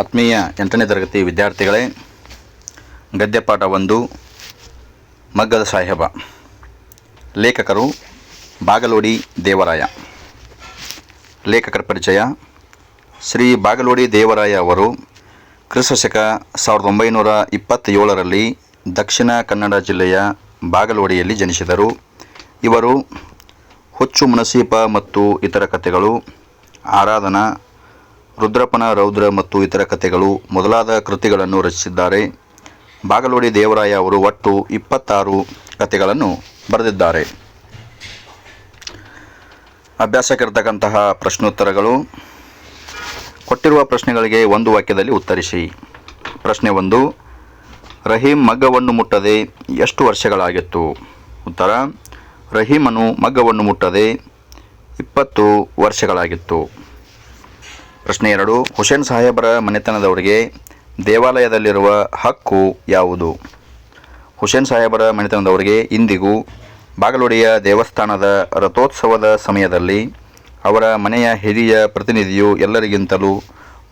ಆತ್ಮೀಯ ಎಂಟನೇ ತರಗತಿ ವಿದ್ಯಾರ್ಥಿಗಳೇ, ಗದ್ಯಪಾಠ ಒಂದು, ಮಗ್ಗದ ಸಾಹೇಬ, ಲೇಖಕರು ಬಾಗಲೋಡಿ ದೇವರಾಯ. ಲೇಖಕರ ಪರಿಚಯ, ಶ್ರೀ ಬಾಗಲೋಡಿ ದೇವರಾಯ ಅವರು ಕ್ರಿಸ್ತಶಕ ಸಾವಿರದ ಒಂಬೈನೂರ ಇಪ್ಪತ್ತೇಳರಲ್ಲಿ ದಕ್ಷಿಣ ಕನ್ನಡ ಜಿಲ್ಲೆಯ ಬಾಗಲೋಡಿಯಲ್ಲಿ ಜನಿಸಿದರು. ಇವರು ಹುಚ್ಚು ಮುನಸೀಪ ಮತ್ತು ಇತರ ಕಥೆಗಳು, ಆರಾಧನಾ ರುದ್ರಪ್ಪನ, ರೌದ್ರ ಮತ್ತು ಇತರ ಕಥೆಗಳು ಮೊದಲಾದ ಕೃತಿಗಳನ್ನು ರಚಿಸಿದ್ದಾರೆ. ಬಾಗಲೋಡಿ ದೇವರಾಯ ಅವರು ಒಟ್ಟು ಇಪ್ಪತ್ತಾರು ಕಥೆಗಳನ್ನು ಬರೆದಿದ್ದಾರೆ. ಅಭ್ಯಾಸಕ್ಕಿರ್ತಕ್ಕಂತಹ ಪ್ರಶ್ನೋತ್ತರಗಳು. ಕೊಟ್ಟಿರುವ ಪ್ರಶ್ನೆಗಳಿಗೆ ಒಂದು ವಾಕ್ಯದಲ್ಲಿ ಉತ್ತರಿಸಿ. ಪ್ರಶ್ನೆ ಒಂದು, ರಹೀಂ ಮಗ್ಗವನ್ನು ಮುಟ್ಟದೆ ಎಷ್ಟು ವರ್ಷಗಳಾಗಿತ್ತು? ಉತ್ತರ, ರಹೀಮನು ಮಗ್ಗವನ್ನು ಮುಟ್ಟದೆ ಇಪ್ಪತ್ತು ವರ್ಷಗಳಾಗಿತ್ತು. ಪ್ರಶ್ನೆ ಎರಡು, ಹುಸೇನ್ ಸಾಹೇಬರ ಮನೆತನದವರಿಗೆ ದೇವಾಲಯದಲ್ಲಿರುವ ಹಕ್ಕು ಯಾವುದು? ಹುಸೇನ್ ಸಾಹೇಬರ ಮನೆತನದವರಿಗೆ ಇಂದಿಗೂ ಬಾಗಲೋಡಿಯ ದೇವಸ್ಥಾನದ ರಥೋತ್ಸವದ ಸಮಯದಲ್ಲಿ ಅವರ ಮನೆಯ ಹಿರಿಯ ಪ್ರತಿನಿಧಿಯು ಎಲ್ಲರಿಗಿಂತಲೂ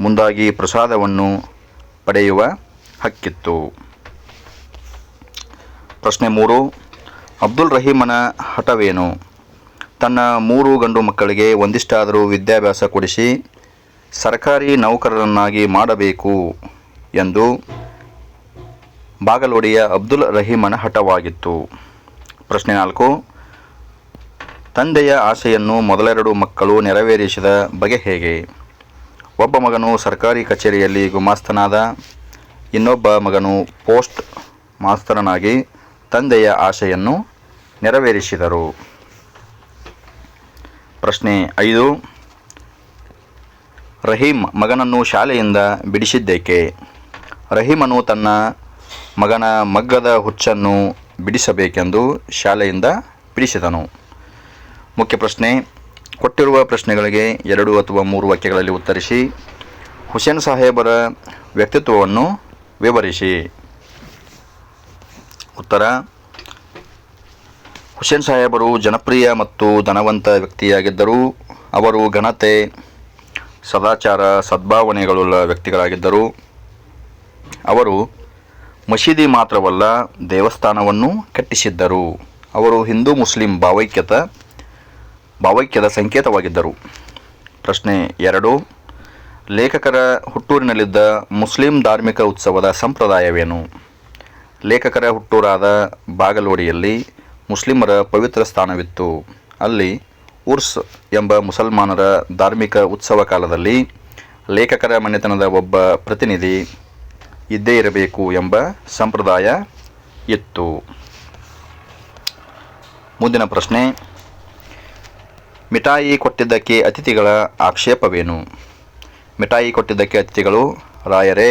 ಮುಂದಾಗಿ ಪ್ರಸಾದವನ್ನು ಪಡೆಯುವ ಹಕ್ಕಿತ್ತು. ಪ್ರಶ್ನೆ ಮೂರು, ಅಬ್ದುಲ್ ರಹೀಮನ ಹಠವೇನು? ತನ್ನ ಮೂರು ಗಂಡು ಮಕ್ಕಳಿಗೆ ಒಂದಿಷ್ಟಾದರೂ ವಿದ್ಯಾಭ್ಯಾಸ ಕೊಡಿಸಿ ಸರ್ಕಾರಿ ನೌಕರರನ್ನಾಗಿ ಮಾಡಬೇಕು ಎಂದು ಬಾಗಲೋಡಿಯ ಅಬ್ದುಲ್ ರಹೀಮನ ಹಠವಾಗಿತ್ತು. ಪ್ರಶ್ನೆ ನಾಲ್ಕು, ತಂದೆಯ ಆಸೆಯನ್ನು ಮೊದಲೆರಡು ಮಕ್ಕಳು ನೆರವೇರಿಸಿದ ಬಗೆ ಹೇಗೆ? ಒಬ್ಬ ಮಗನು ಸರ್ಕಾರಿ ಕಚೇರಿಯಲ್ಲಿ ಗುಮಾಸ್ತನಾದ, ಇನ್ನೊಬ್ಬ ಮಗನು ಪೋಸ್ಟ್ ಮಾಸ್ತರನಾಗಿ ತಂದೆಯ ಆಸೆಯನ್ನು ನೆರವೇರಿಸಿದರು. ಪ್ರಶ್ನೆ ಐದು ರಹೀಂ ಮಗನನ್ನು ಶಾಲೆಯಿಂದ ಬಿಡಿಸಿದ್ದೇಕೆ? ರಹೀಮನು ತನ್ನ ಮಗನ ಮಗ್ಗದ ಹುಚ್ಚನ್ನು ಬಿಡಿಸಬೇಕೆಂದು ಶಾಲೆಯಿಂದ ಬಿಡಿಸಿದನು. ಮುಖ್ಯ ಪ್ರಶ್ನೆ, ಕೊಟ್ಟಿರುವ ಪ್ರಶ್ನೆಗಳಿಗೆ ಎರಡು ಅಥವಾ ಮೂರು ವಾಕ್ಯಗಳಲ್ಲಿ ಉತ್ತರಿಸಿ, ಹುಸೇನ್ ಸಾಹೇಬರ ವ್ಯಕ್ತಿತ್ವವನ್ನು ವಿವರಿಸಿ. ಉತ್ತರ, ಹುಸೇನ್ ಸಾಹೇಬರು ಜನಪ್ರಿಯ ಮತ್ತು ಧನವಂತ ವ್ಯಕ್ತಿಯಾಗಿದ್ದರು ಅವರು ಘನತೆ ಸದಾಚಾರ ಸದ್ಭಾವನೆಗಳುಳ್ಳ ವ್ಯಕ್ತಿಗಳಾಗಿದ್ದರು. ಅವರು ಮಸೀದಿ ಮಾತ್ರವಲ್ಲ, ದೇವಸ್ಥಾನವನ್ನು ಕಟ್ಟಿಸಿದ್ದರು. ಅವರು ಹಿಂದೂ ಮುಸ್ಲಿಂ ಭಾವೈಕ್ಯತ, ಭಾವೈಕ್ಯದ ಸಂಕೇತವಾಗಿದ್ದರು. ಪ್ರಶ್ನೆ ಎರಡು, ಲೇಖಕರ ಹುಟ್ಟೂರಿನಲ್ಲಿದ್ದ ಮುಸ್ಲಿಂ ಧಾರ್ಮಿಕ ಉತ್ಸವದ ಸಂಪ್ರದಾಯವೇನು? ಲೇಖಕರ ಹುಟ್ಟೂರಾದ ಬಾಗಲೋಡಿಯಲ್ಲಿ ಮುಸ್ಲಿಮರ ಪವಿತ್ರ ಸ್ಥಾನವಿತ್ತು. ಅಲ್ಲಿ ಉರ್ಸ್ ಎಂಬ ಮುಸಲ್ಮಾನರ ಧಾರ್ಮಿಕ ಉತ್ಸವ ಕಾಲದಲ್ಲಿ ಲೇಖಕರ ಮನೆತನದ ಒಬ್ಬ ಪ್ರತಿನಿಧಿ ಇದ್ದೇ ಇರಬೇಕು ಎಂಬ ಸಂಪ್ರದಾಯ ಇತ್ತು. ಮುಂದಿನ ಪ್ರಶ್ನೆ, ಮಿಠಾಯಿ ಕೊಟ್ಟಿದ್ದಕ್ಕೆ ಅತಿಥಿಗಳ ಆಕ್ಷೇಪವೇನು? ಮಿಠಾಯಿ ಕೊಟ್ಟಿದ್ದಕ್ಕೆ ಅತಿಥಿಗಳು ರಾಯರೇ,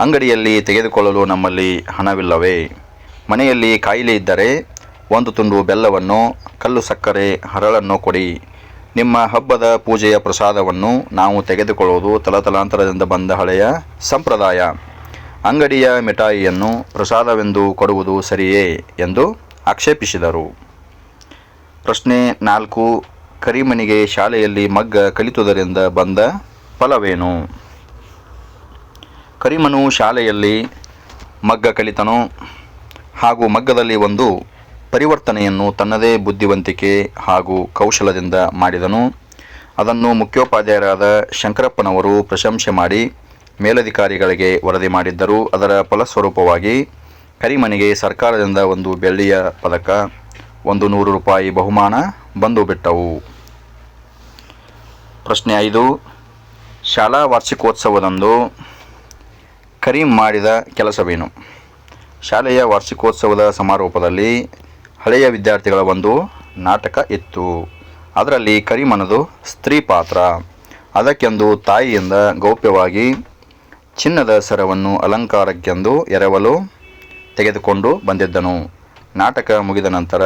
ಅಂಗಡಿಯಲ್ಲಿ ತೆಗೆದುಕೊಳ್ಳಲು ನಮ್ಮಲ್ಲಿ ಹಣವಿಲ್ಲವೇ? ಮನೆಯಲ್ಲಿ ಕಾಯಿಲೆ ಇದ್ದರೆ ಒಂದು ತುಂಡು ಬೆಲ್ಲವನ್ನು, ಕಲ್ಲು ಸಕ್ಕರೆ, ಹರಳನ್ನು ಕೊಡಿ. ನಿಮ್ಮ ಹಬ್ಬದ ಪೂಜೆಯ ಪ್ರಸಾದವನ್ನು ನಾವು ತೆಗೆದುಕೊಳ್ಳುವುದು ತಲತಲಾಂತರದಿಂದ ಬಂದ ಹಳೆಯ ಸಂಪ್ರದಾಯ. ಅಂಗಡಿಯ ಮಿಠಾಯಿಯನ್ನು ಪ್ರಸಾದವೆಂದು ಕೊಡುವುದು ಸರಿಯೇ ಎಂದು ಆಕ್ಷೇಪಿಸಿದರು. ಪ್ರಶ್ನೆ ನಾಲ್ಕು, ಕರಿಮನಿಗೆ ಶಾಲೆಯಲ್ಲಿ ಮಗ್ಗ ಕಲಿತುದರಿಂದ ಬಂದ ಫಲವೇನು? ಕರಿಮನು ಶಾಲೆಯಲ್ಲಿ ಮಗ್ಗ ಕಲಿತನು ಹಾಗೂ ಮಗ್ಗದಲ್ಲಿ ಒಂದು ಪರಿವರ್ತನೆಯನ್ನು ತನ್ನದೇ ಬುದ್ಧಿವಂತಿಕೆ ಹಾಗೂ ಕೌಶಲದಿಂದ ಮಾಡಿದನು. ಅದನ್ನು ಮುಖ್ಯೋಪಾಧ್ಯಾಯರಾದ ಶಂಕರಪ್ಪನವರು ಪ್ರಶಂಸೆ ಮಾಡಿ ಮೇಲಧಿಕಾರಿಗಳಿಗೆ ವರದಿ ಮಾಡಿದ್ದರು. ಅದರ ಫಲಸ್ವರೂಪವಾಗಿ ಕರಿಮನೆಗೆ ಸರ್ಕಾರದಿಂದ ಒಂದು ಬೆಳ್ಳಿಯ ಪದಕ, ಒಂದು ನೂರು ರೂಪಾಯಿ ಬಹುಮಾನ ಬಂದು ಬಿಟ್ಟವು. ಪ್ರಶ್ನೆ ಐದು, ಶಾಲಾ ವಾರ್ಷಿಕೋತ್ಸವದಂದು ಕರೀಂ ಮಾಡಿದ ಕೆಲಸವೇನು? ಶಾಲೆಯ ವಾರ್ಷಿಕೋತ್ಸವದ ಸಮಾರೋಪದಲ್ಲಿ ಹಳೆಯ ವಿದ್ಯಾರ್ಥಿಗಳ ಒಂದು ನಾಟಕ ಇತ್ತು. ಅದರಲ್ಲಿ ಕರಿಮನದು ಸ್ತ್ರೀ ಪಾತ್ರ. ಅದಕ್ಕೆಂದು ತಾಯಿಯಿಂದ ಗೌಪ್ಯವಾಗಿ ಚಿನ್ನದ ಸರವನ್ನು ಅಲಂಕಾರಕ್ಕೆಂದು ಎರವಲು ತೆಗೆದುಕೊಂಡು ಬಂದಿದ್ದನು. ನಾಟಕ ಮುಗಿದ ನಂತರ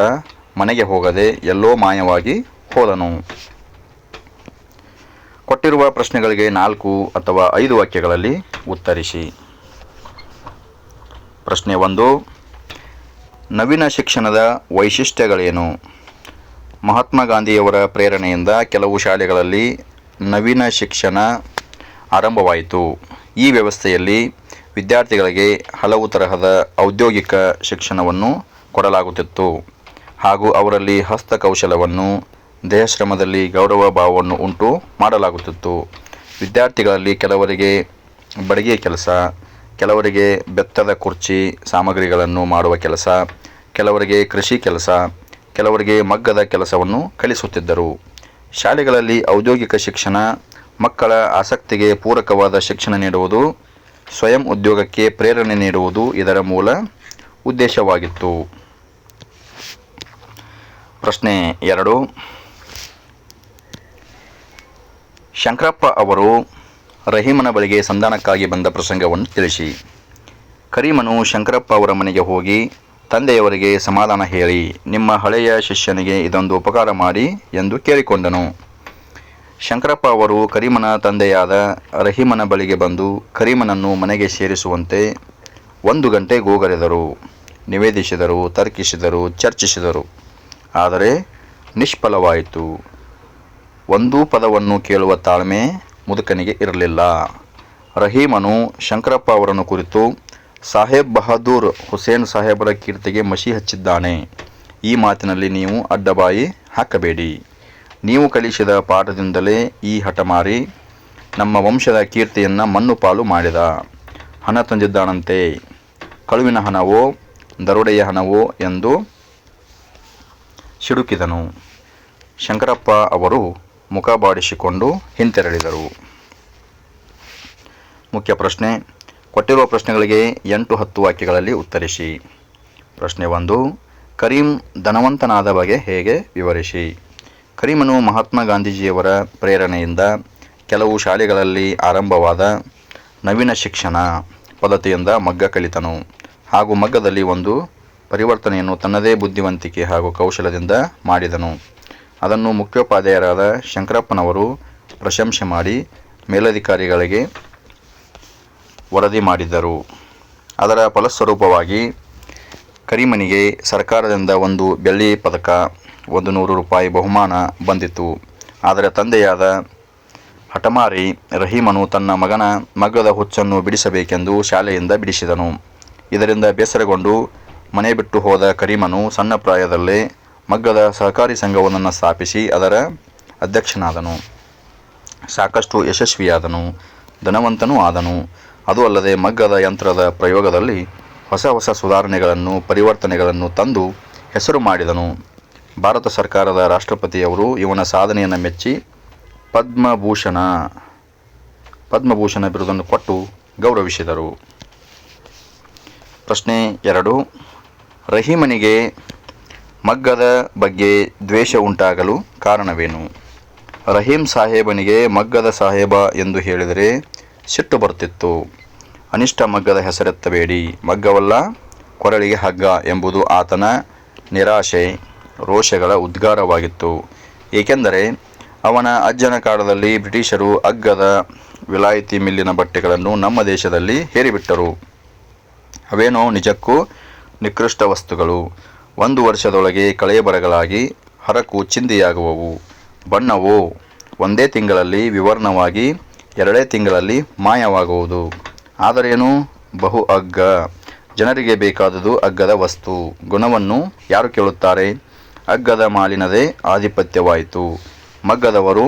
ಮನೆಗೆ ಹೋಗದೆ ಎಲ್ಲೋ ಮಾಯವಾಗಿ ಹೋದನು. ಕೊಟ್ಟಿರುವ ಪ್ರಶ್ನೆಗಳಿಗೆ ನಾಲ್ಕು ಅಥವಾ ಐದು ವಾಕ್ಯಗಳಲ್ಲಿ ಉತ್ತರಿಸಿ. ಪ್ರಶ್ನೆ ಒಂದು ನವೀನ ಶಿಕ್ಷಣದ ವೈಶಿಷ್ಟ್ಯಗಳೇನು? ಮಹಾತ್ಮ ಗಾಂಧಿಯವರ ಪ್ರೇರಣೆಯಿಂದ ಕೆಲವು ಶಾಲೆಗಳಲ್ಲಿ ನವೀನ ಶಿಕ್ಷಣ ಆರಂಭವಾಯಿತು. ಈ ವ್ಯವಸ್ಥೆಯಲ್ಲಿ ವಿದ್ಯಾರ್ಥಿಗಳಿಗೆ ಹಲವು ತರಹದ ಔದ್ಯೋಗಿಕ ಶಿಕ್ಷಣವನ್ನು ಕೊಡಲಾಗುತ್ತಿತ್ತು. ಹಾಗೂ ಅವರಲ್ಲಿ ಹಸ್ತಕೌಶಲವನ್ನು, ದೇಹಶ್ರಮದಲ್ಲಿ ಗೌರವ ಭಾವವನ್ನು ಉಂಟು ಮಾಡಲಾಗುತ್ತಿತ್ತು. ವಿದ್ಯಾರ್ಥಿಗಳಲ್ಲಿ ಕೆಲವರಿಗೆ ಬಡಿಗೆ ಕೆಲಸ ಕೆಲವರಿಗೆ ಬೆತ್ತದ ಕುರ್ಚಿ ಸಾಮಗ್ರಿಗಳನ್ನು ಮಾಡುವ ಕೆಲಸ, ಕೆಲವರಿಗೆ ಕೃಷಿ ಕೆಲಸ, ಕೆಲವರಿಗೆ ಮಗ್ಗದ ಕೆಲಸವನ್ನು ಕಲಿಸುತ್ತಿದ್ದರು. ಶಾಲೆಗಳಲ್ಲಿ ಔದ್ಯೋಗಿಕ ಶಿಕ್ಷಣ, ಮಕ್ಕಳ ಆಸಕ್ತಿಗೆ ಪೂರಕವಾದ ಶಿಕ್ಷಣ ನೀಡುವುದು, ಸ್ವಯಂ ಉದ್ಯೋಗಕ್ಕೆ ಪ್ರೇರಣೆ ನೀಡುವುದು ಇದರ ಮೂಲ ಉದ್ದೇಶವಾಗಿತ್ತು. ಪ್ರಶ್ನೆ ಎರಡು. ಶಂಕರಪ್ಪ ಅವರು ರಹೀಮನ ಬಳಿಗೆ ಸಂಧಾನಕ್ಕಾಗಿ ಬಂದ ಪ್ರಸಂಗವನ್ನು ತಿಳಿಸಿ. ಕರೀಮನು ಶಂಕರಪ್ಪ ಅವರ ಮನೆಗೆ ಹೋಗಿ, ತಂದೆಯವರಿಗೆ ಸಮಾಧಾನ ಹೇಳಿ, ನಿಮ್ಮ ಹಳೆಯ ಶಿಷ್ಯನಿಗೆ ಇದೊಂದು ಉಪಕಾರ ಮಾಡಿ ಎಂದು ಕೇಳಿಕೊಂಡನು. ಶಂಕರಪ್ಪ ಅವರು ಕರೀಮನ ತಂದೆಯಾದ ರಹೀಮನ ಬಳಿಗೆ ಬಂದು ಕರೀಮನನ್ನು ಮನೆಗೆ ಸೇರಿಸುವಂತೆ ಒಂದು ಗಂಟೆ ಗೋಗರೆದರು, ನಿವೇದಿಸಿದರು, ತರ್ಕಿಸಿದರು, ಚರ್ಚಿಸಿದರು. ಆದರೆ ನಿಷ್ಫಲವಾಯಿತು. ಒಂದೂ ಪದವನ್ನು ಕೇಳುವ ತಾಳ್ಮೆ ಮುದುಕನಿಗೆ ಇರಲಿಲ್ಲ. ರಹೀಮನು ಶಂಕರಪ್ಪ ಅವರನ್ನು ಕುರಿತು, ಸಾಹೇಬ್ ಬಹದ್ದೂರ್ ಹುಸೇನ್ ಸಾಹೇಬರ ಕೀರ್ತಿಗೆ ಮಸಿ ಹಚ್ಚಿದ್ದಾನೆ. ಈ ಮಾತಿನಲ್ಲಿ ನೀವು ಅಡ್ಡಬಾಯಿ ಹಾಕಬೇಡಿ. ನೀವು ಕಲಿಸಿದ ಪಾಠದಿಂದಲೇ ಈ ಹಠಮಾರಿ ನಮ್ಮ ವಂಶದ ಕೀರ್ತಿಯನ್ನು ಮಣ್ಣು ಪಾಲು ಮಾಡಿದ. ಹಣ ತಂದಿದ್ದಾನಂತೆ. ಕಳುವಿನ ಹಣವೋ, ದರೋಡೆಯ ಹಣವೋ ಎಂದು ಸಿಡುಕಿದನು. ಶಂಕರಪ್ಪ ಅವರು ಮುಖ ಬಾಡಿಸಿಕೊಂಡು ಹಿಂತೆರಳಿದರು. ಮುಖ್ಯ ಪ್ರಶ್ನೆ, ಕೊಟ್ಟಿರುವ ಪ್ರಶ್ನೆಗಳಿಗೆ ಎಂಟು ಹತ್ತು ವಾಕ್ಯಗಳಲ್ಲಿ ಉತ್ತರಿಸಿ. ಪ್ರಶ್ನೆ ಒಂದು, ಕರೀಂ ಧನವಂತನಾದ ಬಗೆ ಹೇಗೆ ವಿವರಿಸಿ? ಕರೀಮನು ಮಹಾತ್ಮ ಗಾಂಧೀಜಿಯವರ ಪ್ರೇರಣೆಯಿಂದ ಕೆಲವು ಶಾಲೆಗಳಲ್ಲಿ ಆರಂಭವಾದ ನವೀನ ಶಿಕ್ಷಣ ಪದ್ಧತಿಯಿಂದ ಮಗ್ಗ ಕಲಿತನು. ಹಾಗೂ ಮಗ್ಗದಲ್ಲಿ ಒಂದು ಪರಿವರ್ತನೆಯನ್ನು ತನ್ನದೇ ಬುದ್ಧಿವಂತಿಕೆ ಹಾಗೂ ಕೌಶಲದಿಂದ ಮಾಡಿದನು. ಅದನ್ನು ಮುಖ್ಯೋಪಾಧ್ಯಾಯರಾದ ಶಂಕರಪ್ಪನವರು ಪ್ರಶಂಸೆ ಮಾಡಿ ಮೇಲಧಿಕಾರಿಗಳಿಗೆ ವರದಿ ಮಾಡಿದ್ದರು. ಅದರ ಫಲಸ್ವರೂಪವಾಗಿ ಕರಿಮನಿಗೆ ಸರ್ಕಾರದಿಂದ ಒಂದು ಬೆಳ್ಳಿ ಪದಕ, ಒಂದು ನೂರು ರೂಪಾಯಿ ಬಹುಮಾನ ಬಂದಿತು ಆದರೆ ತಂದೆಯಾದ ಹಠಮಾರಿ ರಹೀಮನು ತನ್ನ ಮಗನ ಮಗ್ಗದ ಹುಚ್ಚನ್ನು ಬಿಡಿಸಬೇಕೆಂದು ಶಾಲೆಯಿಂದ ಬಿಡಿಸಿದನು. ಇದರಿಂದ ಬೇಸರಗೊಂಡು ಮನೆ ಬಿಟ್ಟು ಹೋದ ಕರೀಮನು ಸಣ್ಣ ಪ್ರಾಯದಲ್ಲೇ ಮಗ್ಗದ ಸಹಕಾರಿ ಸಂಘವನ್ನು ಸ್ಥಾಪಿಸಿ ಅದರ ಅಧ್ಯಕ್ಷನಾದನು. ಸಾಕಷ್ಟು ಯಶಸ್ವಿಯಾದನು, ಧನವಂತನೂ ಆದನು. ಅದು ಅಲ್ಲದೆ ಮಗ್ಗದ ಯಂತ್ರದ ಪ್ರಯೋಗದಲ್ಲಿ ಹೊಸ ಹೊಸ ಸುಧಾರಣೆಗಳನ್ನು, ಪರಿವರ್ತನೆಗಳನ್ನು ತಂದು ಹೆಸರು ಮಾಡಿದನು. ಭಾರತ ಸರ್ಕಾರದ ರಾಷ್ಟ್ರಪತಿಯವರು ಇವನ ಸಾಧನೆಯನ್ನು ಮೆಚ್ಚಿ ಪದ್ಮಭೂಷಣ ಪದ್ಮಭೂಷಣ ಬಿರುದನ್ನು ಕೊಟ್ಟು ಗೌರವಿಸಿದರು. ಪ್ರಶ್ನೆ ಎರಡು, ರಹೀಮನಿಗೆ ಮಗ್ಗದ ಬಗ್ಗೆ ದ್ವೇಷ ಉಂಟಾಗಲು ಕಾರಣವೇನು? ರಹೀಂ ಸಾಹೇಬನಿಗೆ ಮಗ್ಗದ ಸಾಹೇಬ ಎಂದು ಹೇಳಿದರೆ ಸಿಟ್ಟು ಬರುತ್ತಿತ್ತು. ಅನಿಷ್ಟ ಮಗ್ಗದ ಹೆಸರೆತ್ತಬೇಡಿ. ಮಗ್ಗವಲ್ಲ, ಕೊರಳಿಗೆ ಹಗ್ಗ ಎಂಬುದು ಆತನ ನಿರಾಶೆ, ರೋಷಗಳ ಉದ್ಗಾರವಾಗಿತ್ತು. ಏಕೆಂದರೆ ಅವನ ಅಜ್ಜನ ಕಾಲದಲ್ಲಿ ಬ್ರಿಟಿಷರು ಅಗ್ಗದ ವಿಲಾಯಿತಿ ಮಿಲ್ಲಿನ ಬಟ್ಟೆಗಳನ್ನು ನಮ್ಮ ದೇಶದಲ್ಲಿ ಹೇರಿಬಿಟ್ಟರು. ಅವೇನೋ ನಿಜಕ್ಕೂ ನಿಕೃಷ್ಟ ವಸ್ತುಗಳು. ಒಂದು ವರ್ಷದೊಳಗೆ ಕಳೆಯಬರಗಳಾಗಿ ಹರಕು ಚಿಂದಿಯಾಗುವವು. ಬಣ್ಣವು ಒಂದೇ ತಿಂಗಳಲ್ಲಿ ವಿವರ್ಣವಾಗಿ ಎರಡೇ ತಿಂಗಳಲ್ಲಿ ಮಾಯವಾಗುವುದು. ಆದರೇನು ಬಹು ಅಗ್ಗ. ಜನರಿಗೆ ಬೇಕಾದುದು ಅಗ್ಗದ ವಸ್ತು. ಗುಣವನ್ನು ಯಾರು ಕೇಳುತ್ತಾರೆ? ಅಗ್ಗದ ಮಾಲಿನದೇ ಆಧಿಪತ್ಯವಾಯಿತು. ಮಗ್ಗದವರು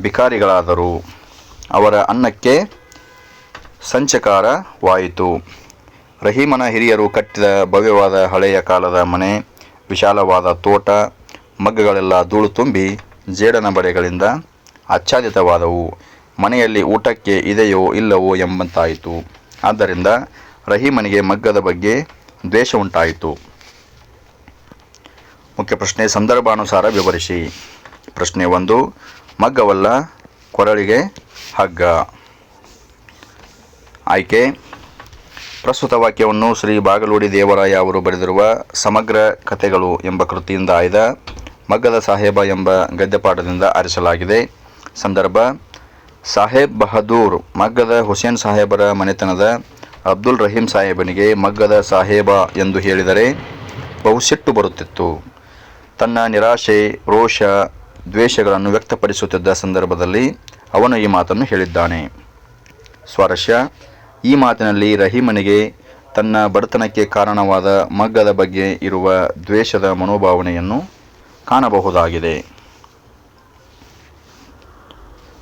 ಬಿಕಾರಿಗಳಾದರು ಅವರ ಅನ್ನಕ್ಕೆ ಸಂಚಕಾರವಾಯಿತು. ರಹೀಮನ ಹಿರಿಯರು ಕಟ್ಟಿದ ಭವ್ಯವಾದ ಹಳೆಯ ಕಾಲದ ಮನೆ, ವಿಶಾಲವಾದ ತೋಟ, ಮಗ್ಗಗಳೆಲ್ಲ ಧೂಳು ತುಂಬಿ ಜೇಡನ ಬಡೆಗಳಿಂದ ಆಚ್ಛಾದಿತವಾದವು. ಮನೆಯಲ್ಲಿ ಊಟಕ್ಕೆ ಇದೆಯೋ ಇಲ್ಲವೋ ಎಂಬಂತಾಯಿತು. ಆದ್ದರಿಂದ ರಹೀಮನಿಗೆ ಮಗ್ಗದ ಬಗ್ಗೆ ದ್ವೇಷ ಉಂಟಾಯಿತು. ಮುಖ್ಯ ಪ್ರಶ್ನೆ, ಸಂದರ್ಭಾನುಸಾರ ವಿವರಿಸಿ. ಪ್ರಶ್ನೆ ಒಂದು, ಮಗ್ಗವಲ್ಲ ಕೊರಳಿಗೆ ಹಗ್ಗ. ಆಯ್ಕೆ ಪ್ರಸ್ತುತ ವಾಕ್ಯವನ್ನು ಶ್ರೀ ಬಾಗಲೂಡಿ ದೇವರಾಯ ಅವರು ಬರೆದಿರುವ ಸಮಗ್ರ ಕಥೆಗಳು ಎಂಬ ಕೃತಿಯಿಂದ ಆಯ್ದ ಮಗ್ಗದ ಸಾಹೇಬ ಎಂಬ ಗದ್ಯಪಾಠದಿಂದ ಆರಿಸಲಾಗಿದೆ. ಸಂದರ್ಭ, ಸಾಹೇಬ್ ಬಹದ್ದೂರ್, ಮಗ್ಗದ ಹುಸೇನ್ ಸಾಹೇಬರ ಮನೆತನದ ಅಬ್ದುಲ್ ರಹೀಂ ಸಾಹೇಬನಿಗೆ ಮಗ್ಗದ ಸಾಹೇಬ ಎಂದು ಹೇಳಿದರೆ ಬಹುಸಿಟ್ಟು ಬರುತ್ತಿತ್ತು. ತನ್ನ ನಿರಾಶೆ, ರೋಷ, ದ್ವೇಷಗಳನ್ನು ವ್ಯಕ್ತಪಡಿಸುತ್ತಿದ್ದ ಸಂದರ್ಭದಲ್ಲಿ ಅವನು ಈ ಮಾತನ್ನು ಹೇಳಿದ್ದಾನೆ. ಸ್ವಾರಸ್ಯ ಈ ಮಾತಿನಲ್ಲಿ ರಹೀಮನಿಗೆ ತನ್ನ ಬಡತನಕ್ಕೆ ಕಾರಣವಾದ ಮಗ್ಗದ ಬಗ್ಗೆ ಇರುವ ದ್ವೇಷದ ಮನೋಭಾವನೆಯನ್ನು ಕಾಣಬಹುದಾಗಿದೆ.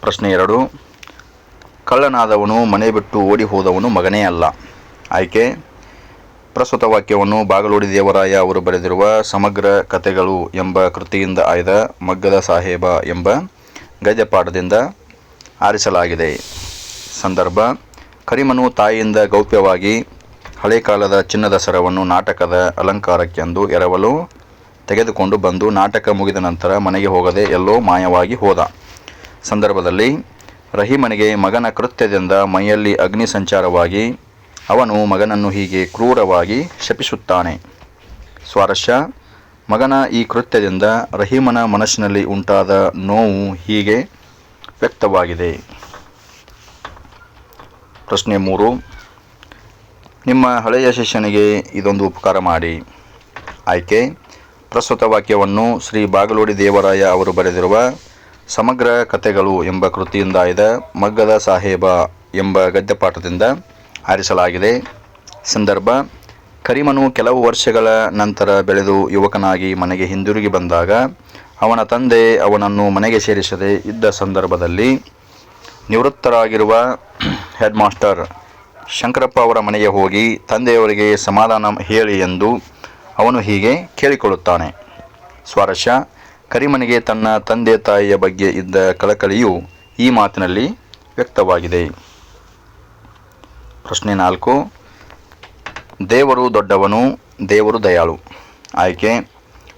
ಪ್ರಶ್ನೆ ಎರಡು. ಕಳ್ಳನಾದವನು ಮನೆ ಬಿಟ್ಟು ಓಡಿ ಹೋದವನು ಮಗನೇ ಅಲ್ಲ. ಆಯ್ಕೆ. ಪ್ರಸ್ತುತ ವಾಕ್ಯವನ್ನು ಬಾಗಲೋಡಿ ದೇವರಾಯ ಅವರು ಬರೆದಿರುವ ಸಮಗ್ರ ಕಥೆಗಳು ಎಂಬ ಕೃತಿಯಿಂದ ಆಯ್ದ ಮಗ್ಗದ ಸಾಹೇಬ ಎಂಬ ಗದ್ಯಪಾಠದಿಂದ ಆರಿಸಲಾಗಿದೆ. ಸಂದರ್ಭ. ಕರಿಮನು ತಾಯಿಯಿಂದ ಗೌಪ್ಯವಾಗಿ ಹಳೆ ಕಾಲದ ಚಿನ್ನದ ಸರವನ್ನು ನಾಟಕದ ಅಲಂಕಾರಕ್ಕೆಂದು ಎರವಲು ತೆಗೆದುಕೊಂಡು ಬಂದು ನಾಟಕ ಮುಗಿದ ನಂತರ ಮನೆಗೆ ಹೋಗದೆ ಎಲ್ಲೋ ಮಾಯವಾಗಿ ಹೋದ. ಸಂದರ್ಭದಲ್ಲಿ ರಹೀಮನಿಗೆ ಮಗನ ಕೃತ್ಯದಿಂದ ಮೈಯಲ್ಲಿ ಅಗ್ನಿ ಸಂಚಾರವಾಗಿ ಅವನು ಮಗನನ್ನು ಹೀಗೆ ಕ್ರೂರವಾಗಿ ಶಪಿಸುತ್ತಾನೆ. ಸ್ವಾರಸ್ಯ, ಮಗನ ಈ ಕೃತ್ಯದಿಂದ ರಹೀಮನ ಮನಸ್ಸಿನಲ್ಲಿ ಉಂಟಾದ ನೋವು ಹೀಗೆ ವ್ಯಕ್ತವಾಗಿದೆ. ಪ್ರಶ್ನೆ ಮೂರು. ನಿಮ್ಮ ಹಳೆಯ ಶಿಷ್ಯನಿಗೆ ಇದೊಂದು ಉಪಕಾರ ಮಾಡಿ. ಆಯ್ಕೆ. ಪ್ರಸ್ತುತ ವಾಕ್ಯವನ್ನು ಶ್ರೀ ಬಾಗಲೋಡಿ ದೇವರಾಯ ಅವರು ಬರೆದಿರುವ ಸಮಗ್ರ ಕಥೆಗಳು ಎಂಬ ಕೃತಿಯಿಂದ ಆಯ್ದ ಮಗ್ಗದ ಸಾಹೇಬ ಎಂಬ ಗದ್ಯಪಾಠದಿಂದ ಆರಿಸಲಾಗಿದೆ. ಸಂದರ್ಭ. ಕರಿಮನು ಕೆಲವು ವರ್ಷಗಳ ನಂತರ ಬೆಳೆದು ಯುವಕನಾಗಿ ಮನೆಗೆ ಹಿಂದಿರುಗಿ ಬಂದಾಗ ಅವನ ತಂದೆ ಅವನನ್ನು ಮನೆಗೆ ಸೇರಿಸದೆ ಇದ್ದ ಸಂದರ್ಭದಲ್ಲಿ ನಿವೃತ್ತರಾಗಿರುವ ಹೆಡ್ ಮಾಸ್ಟರ್ ಶಂಕರಪ್ಪ ಅವರ ಮನೆಗೆ ಹೋಗಿ ತಂದೆಯವರಿಗೆ ಸಮಾಧಾನ ಹೇಳಿ ಎಂದು ಅವನು ಹೀಗೆ ಕೇಳಿಕೊಳ್ಳುತ್ತಾನೆ. ಸ್ವಾರಸ್ಯ, ಕರಿಮನಿಗೆ ತನ್ನ ತಂದೆ ತಾಯಿಯ ಬಗ್ಗೆ ಇದ್ದ ಕಳಕಳಿಯು ಈ ಮಾತಿನಲ್ಲಿ ವ್ಯಕ್ತವಾಗಿದೆ. ಪ್ರಶ್ನೆ ನಾಲ್ಕು. ದೇವರು ದೊಡ್ಡವನು, ದೇವರು ದಯಾಳು. ಆಯ್ಕೆ.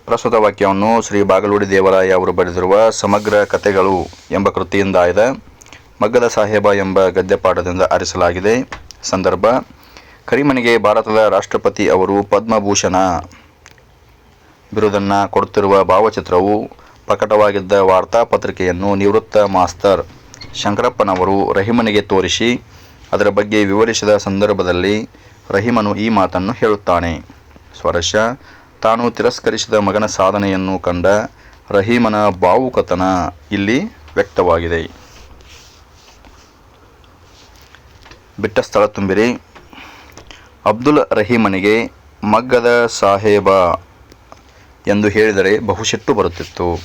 ಪ್ರಸ್ತುತ ವಾಕ್ಯವನ್ನು ಶ್ರೀ ಬಾಗಲೂಡಿ ದೇವರಾಯ ಅವರು ಬರೆದಿರುವ ಸಮಗ್ರ ಕಥೆಗಳು ಎಂಬ ಕೃತಿಯಿಂದ ಆಯ್ದ. ಮಗ್ಗದ ಸಾಹೇಬ ಎಂಬ ಗದ್ಯಪಾಠದಿಂದ ಆರಿಸಲಾಗಿದೆ. ಸಂದರ್ಭ, ಕರಿಮನಿಗೆ ಭಾರತದ ರಾಷ್ಟ್ರಪತಿ ಅವರು ಪದ್ಮಭೂಷಣ. ಬಿರುದನ್ನು ಕೊಡುತ್ತಿರುವ ಭಾವಚಿತ್ರವು ಪ್ರಕಟವಾಗಿದ್ದ ವಾರ್ತಾಪತ್ರಿಕೆಯನ್ನು ನಿವೃತ್ತ ಮಾಸ್ತರ್ ಶಂಕರಪ್ಪನವರು ರಹಿಮನಿಗೆ ತೋರಿಸಿ, ಅದರ ಬಗ್ಗೆ ವಿವರಿಸಿದ ಸಂದರ್ಭದಲ್ಲಿ ರಹಿಮನು ಈ ಮಾತನ್ನು ಹೇಳುತ್ತಾನೆ. ಸ್ವರಶ, ತಾನು ತಿರಸ್ಕರಿಸಿದ ಮಗನ ಸಾಧನೆಯನ್ನು ಕಂಡ ರಹೀಮನ ಭಾವುಕತನ ಇಲ್ಲಿ ವ್ಯಕ್ತವಾಗಿದೆ. ಬಿಟ್ಟ ಸ್ಥಳ ತುಂಬಿರಿ. ಅಬ್ದುಲ್ ರಹೀಮನಿಗೆ ಮಗ್ಗದ ಸಾಹೇಬ ಎಂದು ಹೇಳಿದರೆ ಬಹುಶಿಟ್ಟು ಬರುತ್ತಿತ್ತು.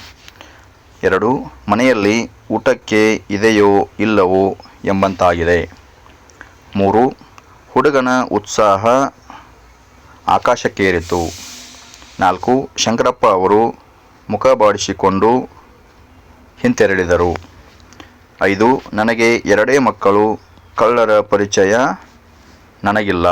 ಎರಡು, ಮನೆಯಲ್ಲಿ ಊಟಕ್ಕೆ ಇದೆಯೋ ಇಲ್ಲವೋ ಎಂಬಂತಾಗಿದೆ. ಮೂರು, ಹುಡುಗನ ಉತ್ಸಾಹ ಆಕಾಶಕ್ಕೇರಿತು. ನಾಲ್ಕು, ಶಂಕರಪ್ಪ ಅವರು ಮುಖ ಬಾಡಿಸಿಕೊಂಡು ಹಿಂತೆರಳಿದರು. ಐದು, ನನಗೆ ಎರಡೇ ಮಕ್ಕಳು ಕಳ್ಳರ ಪರಿಚಯ ನನಗಿಲ್ಲ.